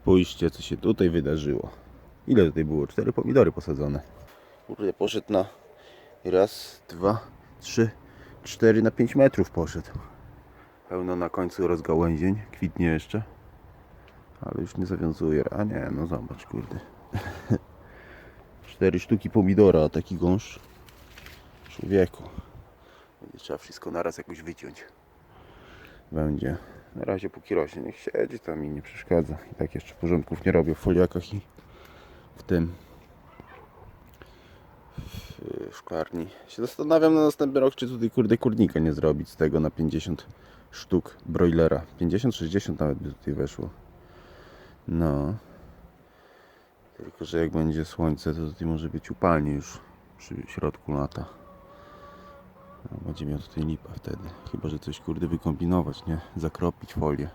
Spójrzcie, co się tutaj wydarzyło. Ile tutaj było? Cztery pomidory posadzone. Kurde, poszedł na raz, dwa, trzy, cztery na pięć metrów poszedł. Pełno na końcu rozgałęzień, kwitnie jeszcze. Ale już nie zawiązuje. A nie, no zobacz, kurde. Cztery sztuki pomidora, a taki gąszcz. Człowieku. Będzie trzeba wszystko naraz jakoś wyciąć. Będzie. Na razie póki rośnie, niech siedzi tam i nie przeszkadza. I tak jeszcze porządków nie robię w foliakach i w tym w szklarni. Się zastanawiam na następny rok, czy tutaj kurde kurnika nie zrobić z tego na 50 sztuk broilera. 50-60 nawet by tutaj weszło. No. Tylko, że jak będzie słońce, to tutaj może być upalnie już przy środku lata. Będzie miał tutaj lipa wtedy. Chyba, że coś kurde wykombinować, nie? Zakropić folię.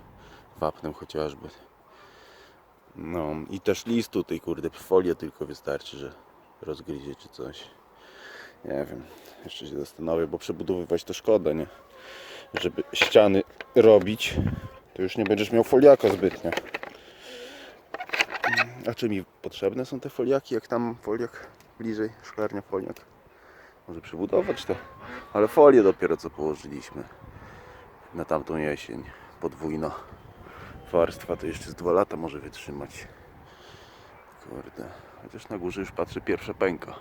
Wapnem chociażby. No i też list tutaj, kurde, folię tylko wystarczy, że rozgryzie czy coś. Nie wiem, jeszcze się zastanowię, bo przebudowywać to szkoda, nie? Żeby ściany robić, to już nie będziesz miał foliaka zbytnio. A czy mi potrzebne są te foliaki, jak tam foliak bliżej, szklarnia foliak? Może przebudować to, ale folię dopiero co położyliśmy na tamtą jesień, podwójna warstwa, to jeszcze z dwa lata może wytrzymać. Kurde, chociaż na górze już patrzę pierwsza pęka.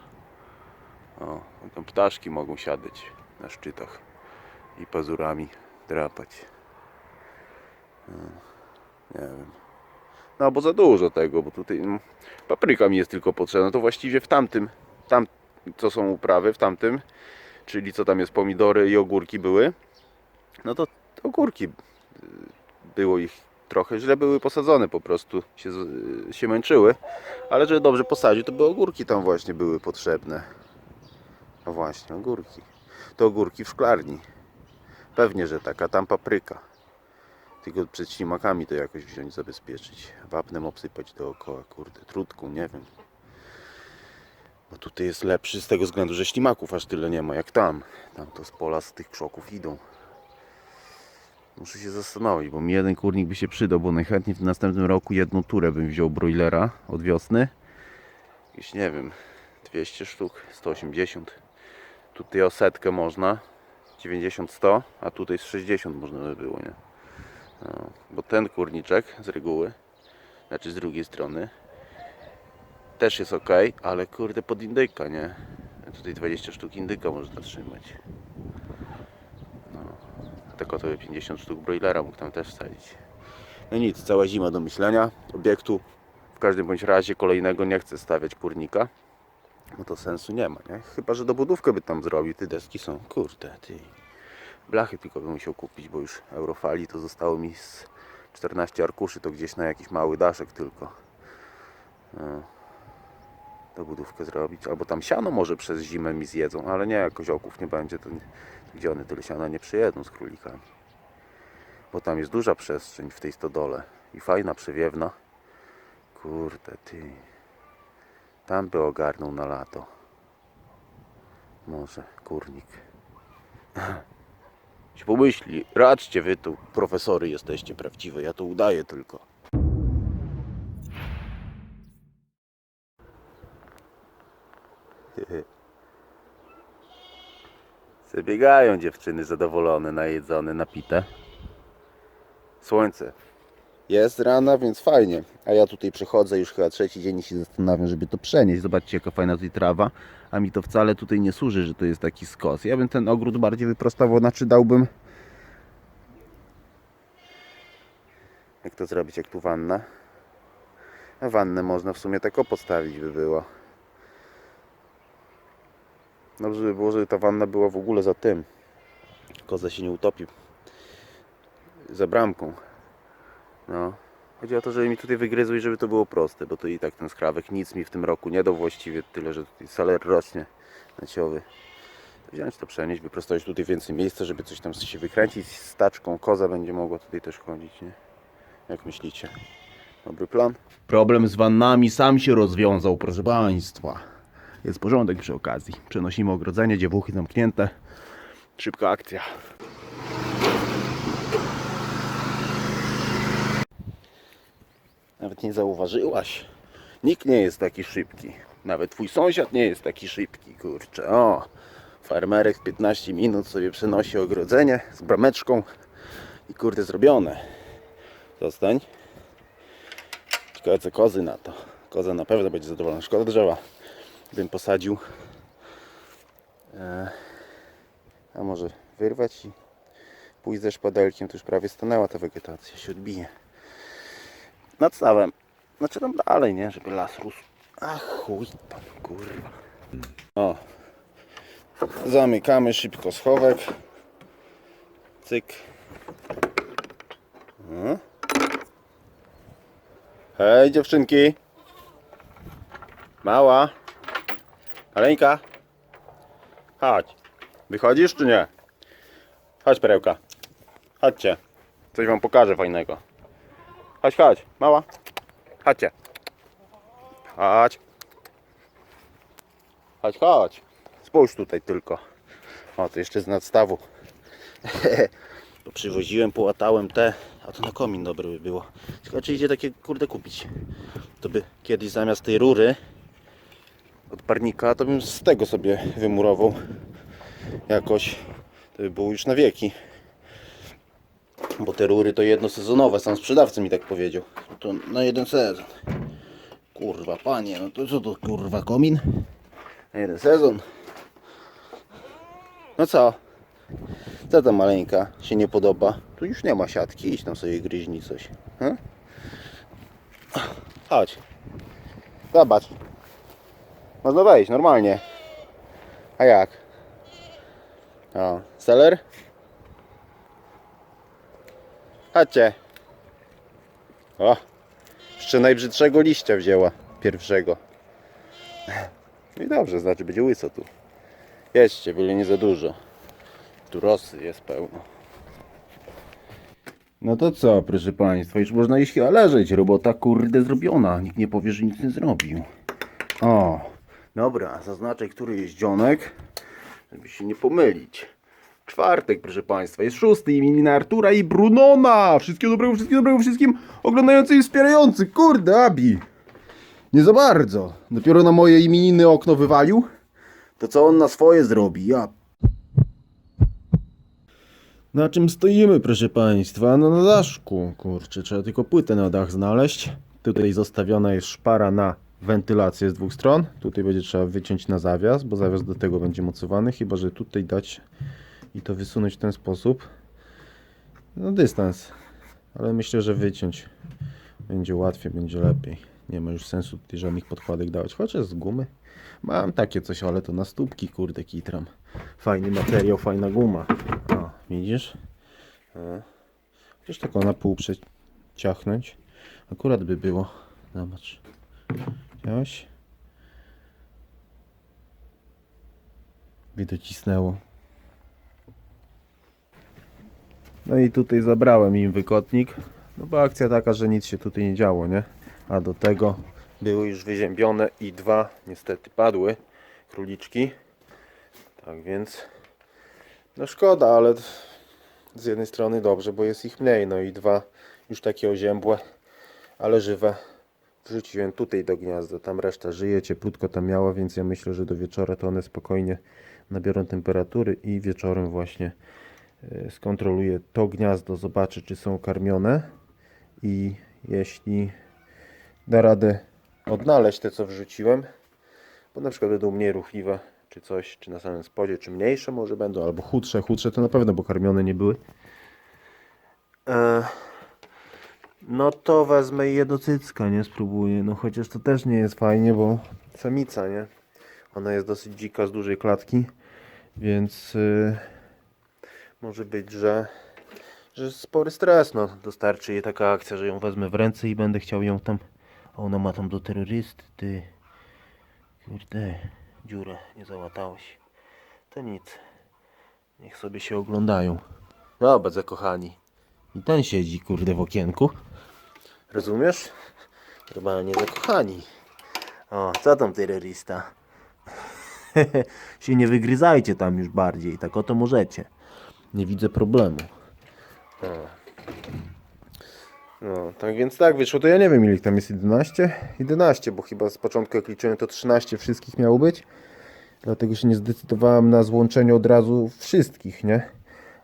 O, tam ptaszki mogą siadać na szczytach i pazurami drapać. No, nie wiem. No bo za dużo tego, bo tutaj no, papryka mi jest tylko potrzebna. To właściwie w tamtym, tam co są uprawy, w tamtym, czyli co tam jest, pomidory i ogórki były, no to ogórki y, było ich trochę źle były posadzone po prostu się, z- się męczyły ale żeby dobrze posadzić to by ogórki tam właśnie były potrzebne. No właśnie ogórki. To ogórki w szklarni. Pewnie, że tak, a tam papryka. Tylko przed ślimakami to jakoś wziąć, zabezpieczyć. Wapnem obsypać dookoła, kurde, trutką, nie wiem bo tutaj jest lepszy z tego względu, że ślimaków aż tyle nie ma jak tam tam to z pola z tych krzoków idą Muszę się zastanowić, bo mi jeden kurnik by się przydał, bo najchętniej w następnym roku jedną turę bym wziął broilera od wiosny. Jakieś nie wiem, 200 sztuk, 180. Tutaj o setkę można, 90-100, a tutaj z 60 można by było, nie? No, bo ten kurniczek z reguły, znaczy z drugiej strony, też jest ok, ale kurde pod indyka, nie? Tutaj 20 sztuk indyka można trzymać. Tylko to by 50 sztuk broilera mógł tam też wsadzić. No nic, cała zima do myślenia. Obiektu w każdym bądź razie kolejnego nie chcę stawiać kurnika. No to sensu nie ma, nie? Chyba, że dobudówkę by tam zrobił. Te deski są, kurde, ty. Blachy tylko bym musiał kupić, bo już Eurofali to zostało mi z 14 arkuszy, to gdzieś na jakiś mały daszek tylko. No. Dobudówkę zrobić. Albo tam siano może przez zimę mi zjedzą, ale nie, jak koziołków nie będzie, to nie, gdzie one tyle siana nie przyjedą z królikami. Bo tam jest duża przestrzeń w tej stodole i fajna, przewiewna. Kurde ty. Tam by ogarnął na lato. Może kurnik. Się pomyśli, raczcie wy tu, profesory jesteście prawdziwe, ja to udaję tylko. Zabiegają dziewczyny zadowolone, najedzone, napite. Słońce. Jest rana, więc fajnie. A ja tutaj przechodzę już chyba trzeci dzień i się zastanawiam, żeby to przenieść. Zobaczcie jaka fajna tutaj trawa. A mi to wcale tutaj nie służy, że to jest taki skos. Ja bym ten ogród bardziej wyprostował, znaczy dałbym... Jak to zrobić, jak tu wanna? A wannę można w sumie tak postawić by było. Dobrze by było, żeby ta wanna była w ogóle za tym. Koza się nie utopi. Za bramką. No. Chodzi o to, żeby mi tutaj wygryzły i żeby to było proste, bo to i tak ten skrawek nic mi w tym roku nie dał właściwie, tyle że tutaj saler rośnie naciowy. Wziąć to przenieść, wyprostować tutaj więcej miejsca, żeby coś tam się wykręcić z taczką. Koza będzie mogła tutaj też chodzić, nie? Jak myślicie? Dobry plan? Problem z wannami sam się rozwiązał, proszę Państwa. Jest porządek przy okazji. Przenosimy ogrodzenie, dziewuchy zamknięte. Szybka akcja. Nawet nie zauważyłaś. Nikt nie jest taki szybki. Nawet twój sąsiad nie jest taki szybki, kurczę. O, farmerek w 15 minut sobie przenosi ogrodzenie z brameczką i kurde zrobione. Zostań. Ciekawe co kozy na to. Koza na pewno będzie zadowolona. Szkoda drzewa. Bym posadził. E, a może wyrwać i pójść ze szpadelkiem. To już prawie stanęła ta wegetacja. Się odbije. Nad stawem. Znaczy tam dalej, nie? Żeby las rósł. Ach, chuj tam, kurwa. O. Zamykamy szybko schowek. Cyk. O. Hej dziewczynki. Mała. Maleńka. Chodź. Wychodzisz czy nie? Chodź perełka. Chodźcie. Coś wam pokażę fajnego. Chodź, chodź. Mała. Chodźcie. Chodź. Chodź, chodź. Spójrz tutaj tylko. O, to jeszcze z nadstawu. to przywoziłem, połatałem te. A to na komin dobre by było. Ciekawe, czy idzie takie kurde kupić. To by kiedyś zamiast tej rury od parnika, to bym z tego sobie wymurował. Jakoś. To by było już na wieki. Bo te rury to jednosezonowe, sam sprzedawca mi tak powiedział. To na jeden sezon. Kurwa, panie, no to co to kurwa komin? Na jeden sezon. No co? Co tam maleńka się nie podoba? Tu już nie ma siatki, idź tam sobie gryźni coś. Hm? Chodź. Zobacz. Można wejść normalnie. A jak? O, seller? Chodźcie. O, jeszcze najbrzydszego liścia wzięła. Pierwszego. No i dobrze, znaczy będzie łyso tu. Jedźcie, byle nie za dużo. Tu rosy jest pełno. No to co, proszę Państwa, już można iść chyba leżeć. Robota kurde zrobiona. Nikt nie powie, że nic nie zrobił. O, dobra, zaznaczę, który jest dzionek, żeby się nie pomylić. Czwartek, proszę Państwa, jest szósty imieniny Artura i Brunona. Wszystkiego dobrego, wszystkiego dobrego wszystkim oglądającym i wspierającym. Kurde, Abi. Nie za bardzo. Dopiero na moje imieniny okno wywalił. To co on na swoje zrobi? Ja. Na czym stoimy, proszę Państwa? No na daszku, kurczę, trzeba tylko płytę na dach znaleźć. Tutaj zostawiona jest szpara na wentylację z dwóch stron. Tutaj będzie trzeba wyciąć na zawias, bo zawias do tego będzie mocowany, chyba że tutaj dać i to wysunąć w ten sposób. No dystans, ale myślę, że wyciąć będzie łatwiej, będzie lepiej. Nie ma już sensu tutaj żadnych podkładek dawać, chociaż z gumy. Mam takie coś, ale to na stópki, kurde, kitram. Fajny materiał, fajna guma. O, widzisz? E. Chociaż tak na pół przeciachnąć. Akurat by było. Zobacz. Widziałeś? Widać cisnęło. No i tutaj zabrałem im wykotnik. No bo akcja taka, że nic się tutaj nie działo, nie? A do tego były już wyziębione i dwa niestety padły króliczki. Tak więc no szkoda, ale z jednej strony dobrze, bo jest ich mniej. No i dwa już takie oziębłe, ale żywe wrzuciłem tutaj do gniazda. Tam reszta żyje, cieplutko tam miała, więc ja myślę, że do wieczora to one spokojnie nabiorą temperatury i wieczorem właśnie e, skontroluję to gniazdo, zobaczę czy są karmione i jeśli da radę odnaleźć te co wrzuciłem, bo na przykład będą mniej ruchliwe, czy coś, czy na samym spodzie, czy mniejsze może będą, albo chudsze, chudsze to na pewno, bo karmione nie były. E, no to wezmę je do cycka, nie? Spróbuję, no chociaż to też nie jest fajnie, bo samica, nie? Ona jest dosyć dzika, z dużej klatki, więc y, może być, że że spory stres, no. Dostarczy jej taka akcja, że ją wezmę w ręce i będę chciał ją tam, a ona ma tam do terrorysty, ty, kurde, dziurę nie załatałeś, to nic, niech sobie się oglądają, dobra, zakochani, i ten siedzi, kurde, w okienku, rozumiesz, normalnie zakochani, o, co tam terrorysta, się nie wygryzajcie tam już bardziej, tak oto możecie, nie widzę problemu. No, tak więc tak wyszło, to ja nie wiem ile ich tam jest, 11? 11, bo chyba z początku jak liczyłem to 13 wszystkich miało być. Dlatego się nie zdecydowałem na złączenie od razu wszystkich, nie?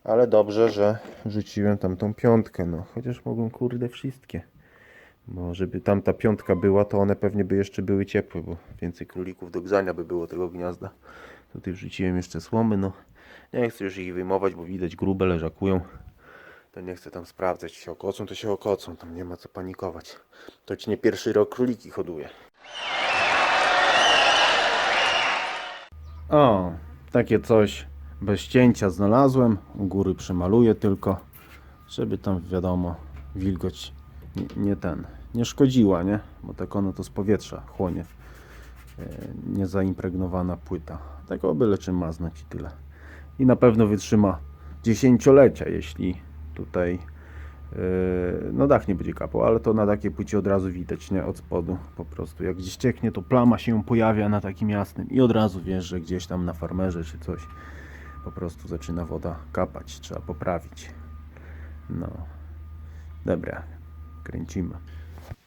Ale dobrze, że rzuciłem tam tą piątkę, no. Chociaż mogą kurde wszystkie. Bo żeby tam ta piątka była, to one pewnie by jeszcze były ciepłe, bo więcej królików do grzania by było tego gniazda. Tutaj wrzuciłem jeszcze słomy, no. Nie chcę już ich wyjmować, bo widać grube leżakują. To nie chcę tam sprawdzać, się okocą, to się okocą, tam nie ma co panikować. To ci nie pierwszy rok króliki hoduje. O, takie coś bez cięcia znalazłem. U góry przemaluję tylko, żeby tam wiadomo, wilgoć nie, nie ten, nie szkodziła, nie? Bo tak ono to z powietrza chłonie. E, Niezaimpregnowana płyta. Tego byle czym maznać i tyle. I na pewno wytrzyma dziesięciolecia, jeśli tutaj e, no dach nie będzie kapał, ale to na takiej płycie od razu widać, nie? Od spodu po prostu. Jak gdzieś cieknie, to plama się pojawia na takim jasnym i od razu wiesz, że gdzieś tam na farmerze czy coś po prostu zaczyna woda kapać. Trzeba poprawić. No. Dobra, kręcimy.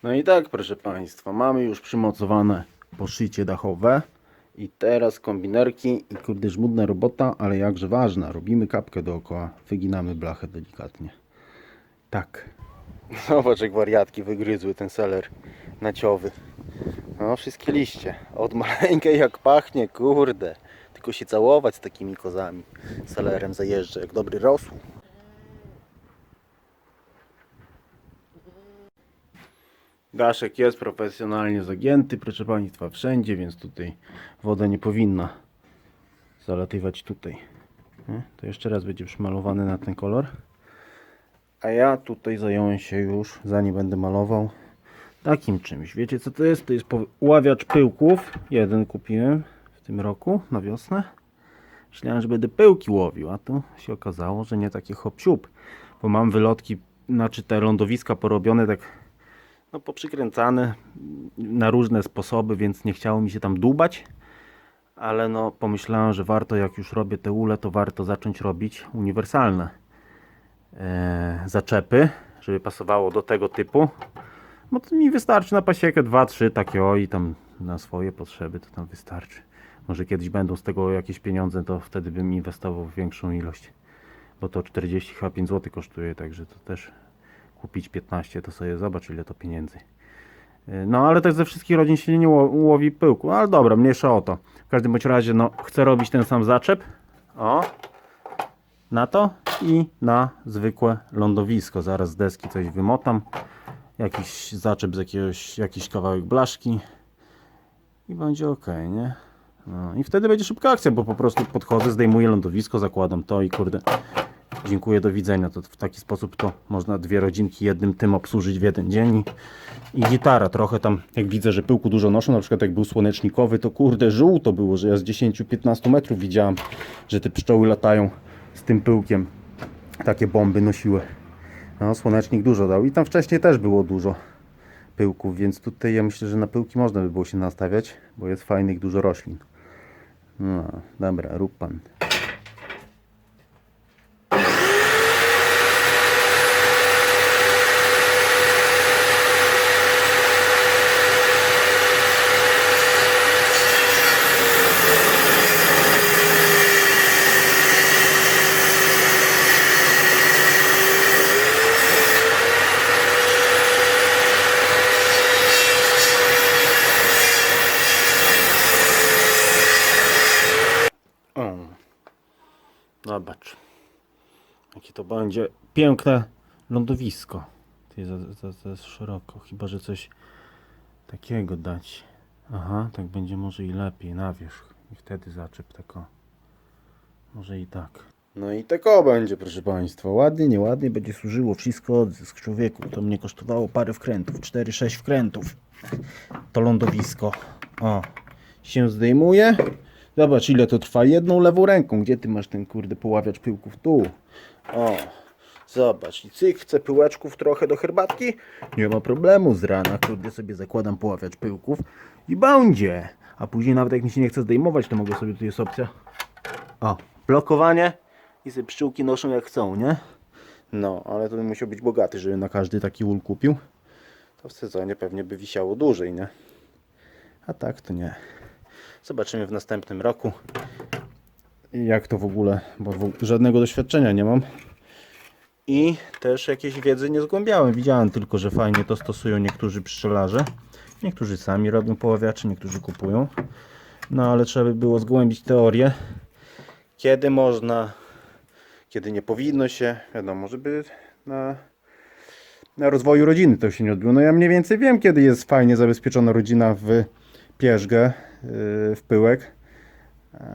No i tak, proszę Państwa, mamy już przymocowane poszycie dachowe. I teraz kombinerki i kurde żmudna robota, ale jakże ważna. Robimy kapkę dookoła, wyginamy blachę delikatnie. Tak. Zobacz jak wariatki wygryzły ten seler naciowy. No wszystkie liście. Od maleńkiej jak pachnie, kurde. Tylko się całować z takimi kozami. Selerem zajeżdża jak dobry rosół. Daszek jest profesjonalnie zagięty, proszę Państwa, wszędzie, więc tutaj woda nie powinna zalatywać tutaj. To jeszcze raz będzie przymalowany na ten kolor. A ja tutaj zająłem się już, zanim będę malował, takim czymś. Wiecie co to jest? To jest uławiacz pyłków. Jeden kupiłem w tym roku na wiosnę. Myślałem, że będę pyłki łowił, a tu się okazało, że nie takie hop siup. Bo mam wylotki, znaczy te lądowiska porobione tak no poprzykręcane na różne sposoby, więc nie chciało mi się tam dłubać. Ale no pomyślałem, że warto jak już robię te ule, to warto zacząć robić uniwersalne e, zaczepy, żeby pasowało do tego typu. No to mi wystarczy na pasiekę 2-3 takie o i tam na swoje potrzeby to tam wystarczy. Może kiedyś będą z tego jakieś pieniądze, to wtedy bym inwestował w większą ilość. Bo to 40 chyba 5 zł kosztuje, także to też kupić 15 to sobie zobacz ile to pieniędzy. No ale tak ze wszystkich rodzin się nie ło- łowi pyłku, ale dobra, mniejsza o to. W każdym bądź razie no chcę robić ten sam zaczep. O, na to i na zwykłe lądowisko. Zaraz z deski coś wymotam. Jakiś zaczep z jakiegoś, jakiś kawałek blaszki i będzie ok, nie? No, I wtedy będzie szybka akcja, bo po prostu podchodzę, zdejmuję lądowisko, zakładam to i kurde, dziękuję, do widzenia. To w taki sposób to można dwie rodzinki jednym tym obsłużyć w jeden dzień. I, gitara trochę tam, jak widzę, że pyłku dużo noszą, na przykład jak był słonecznikowy, to kurde, żółto było, że ja z 10-15 metrów widziałem, że te pszczoły latają z tym pyłkiem. Takie bomby nosiły. No, słonecznik dużo dał i tam wcześniej też było dużo pyłków, więc tutaj ja myślę, że na pyłki można by było się nastawiać, bo jest fajnych dużo roślin. No, dobra, zobacz. Jakie to będzie piękne lądowisko. Jest za, za, za szeroko, chyba że coś takiego dać. Aha, tak będzie może i lepiej na wierzch. I wtedy zaczep tako. Może i tak. No i tako będzie, proszę Państwa. Ładnie, nieładnie będzie służyło wszystko odzysk człowieku. To mnie kosztowało parę wkrętów, 4-6 wkrętów. To lądowisko. O, się zdejmuje. Zobacz ile to trwa jedną lewą ręką. Gdzie ty masz ten kurde poławiacz pyłków? Tu. O, zobacz. I cyk, chcę pyłeczków trochę do herbatki. Nie ma problemu z rana. Kurde sobie zakładam poławiacz pyłków i będzie. A później nawet jak mi się nie chce zdejmować, to mogę sobie, tu jest opcja. O, blokowanie i sobie pszczółki noszą jak chcą, nie? No, ale to bym musiał być bogaty, żeby na każdy taki ul kupił. To w sezonie pewnie by wisiało dłużej, nie? A tak to nie. Zobaczymy w następnym roku. Jak to w ogóle, bo w, żadnego doświadczenia nie mam. I też jakiejś wiedzy nie zgłębiałem. Widziałem tylko, że fajnie to stosują niektórzy pszczelarze. Niektórzy sami robią poławiacze, niektórzy kupują. No ale trzeba by było zgłębić teorię. Kiedy można, kiedy nie powinno się. Wiadomo, żeby na, na rozwoju rodziny to się nie odbyło. No ja mniej więcej wiem, kiedy jest fajnie zabezpieczona rodzina w pierzgę, w pyłek.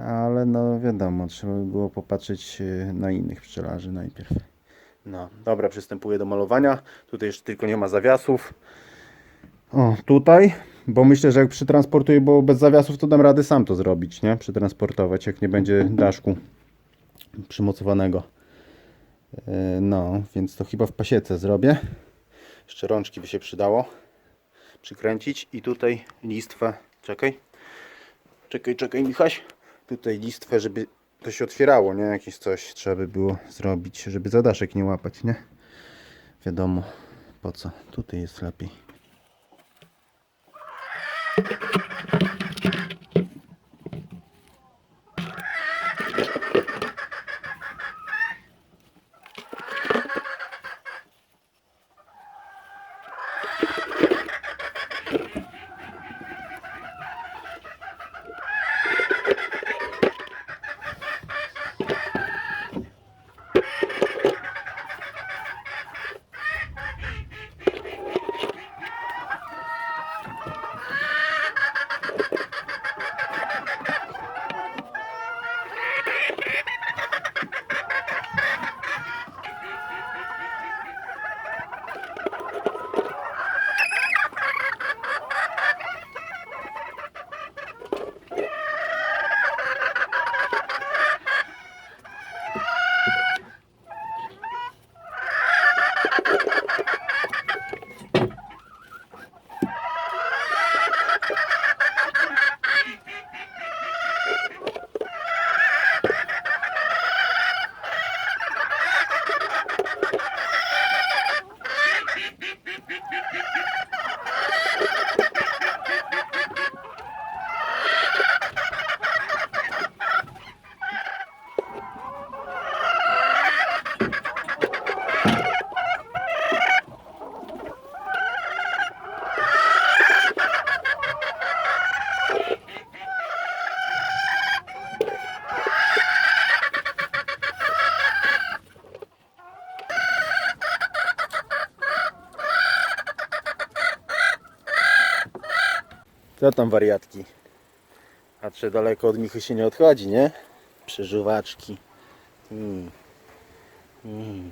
Ale no wiadomo, trzeba by było popatrzeć yy, na innych pszczelarzy najpierw. No, dobra, przystępuję do malowania. Tutaj jeszcze tylko nie ma zawiasów. O, tutaj, bo myślę, że jak przytransportuję, bo bez zawiasów to dam radę sam to zrobić, nie? Przytransportować, jak nie będzie daszku przymocowanego. Yy, No, więc to chyba w pasiece zrobię. Jeszcze rączki by się przydało przykręcić i tutaj listwę, czekaj, czekaj, czekaj Michaś, tutaj listwę, żeby to się otwierało, nie? Jakieś coś trzeba by było zrobić, żeby zadaszek nie łapać, nie? Wiadomo po co, tutaj jest lepiej. Co tam wariatki? Czy daleko od Michy się nie odchodzi, nie? Przeżuwaczki. Mm. Mm.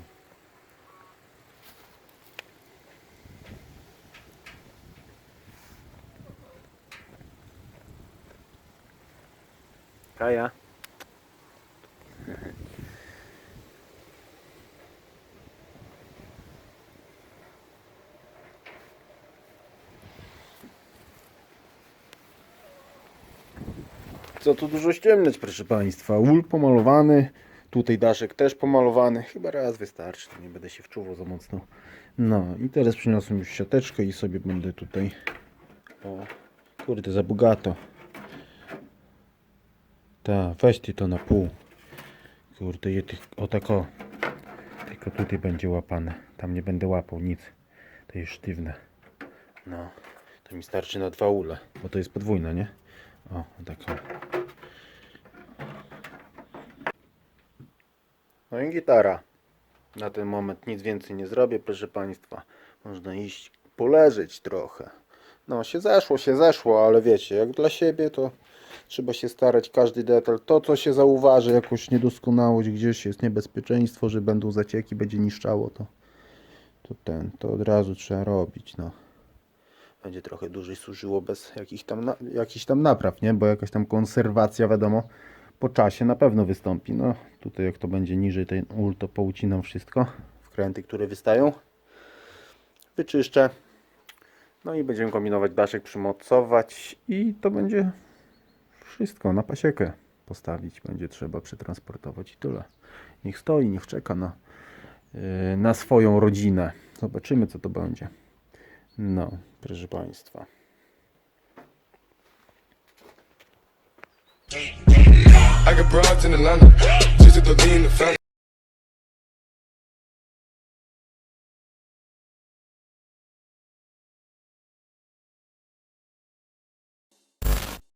Kaja. Co tu dużo ściemniać, proszę Państwa. Ul pomalowany, tutaj daszek też pomalowany. Chyba raz wystarczy, nie będę się wczuwał za mocno. No i teraz przyniosłem już siateczkę i sobie będę tutaj... O, kurde, za bogato. Ta, weź ty to na pół. Kurde, je tych, o tak o. Tylko tutaj będzie łapane. Tam nie będę łapał nic. To jest sztywne. No, to mi starczy na dwa ule, bo to jest podwójne, nie? O, tak o. No i gitara. Na ten moment nic więcej nie zrobię, proszę Państwa. Można iść poleżeć trochę. No, się zeszło, się zeszło, ale wiecie, jak dla siebie to trzeba się starać każdy detal. To, co się zauważy, jakąś niedoskonałość, gdzieś jest niebezpieczeństwo, że będą zacieki, będzie niszczało, to, to ten, to od razu trzeba robić, no będzie trochę dłużej służyło bez jakich tam, jakichś tam napraw, nie? Bo jakaś tam konserwacja, wiadomo, po czasie na pewno wystąpi. No, tutaj jak to będzie niżej ten ul, to poucinam wszystko. Wkręty, które wystają. Wyczyszczę. No i będziemy kombinować daszek, przymocować i to będzie wszystko na pasiekę postawić. Będzie trzeba przetransportować i tyle. Niech stoi, niech czeka na yy, na swoją rodzinę. Zobaczymy, co to będzie. No, proszę Państwa. I got broads in Atlanta, just to lean the family.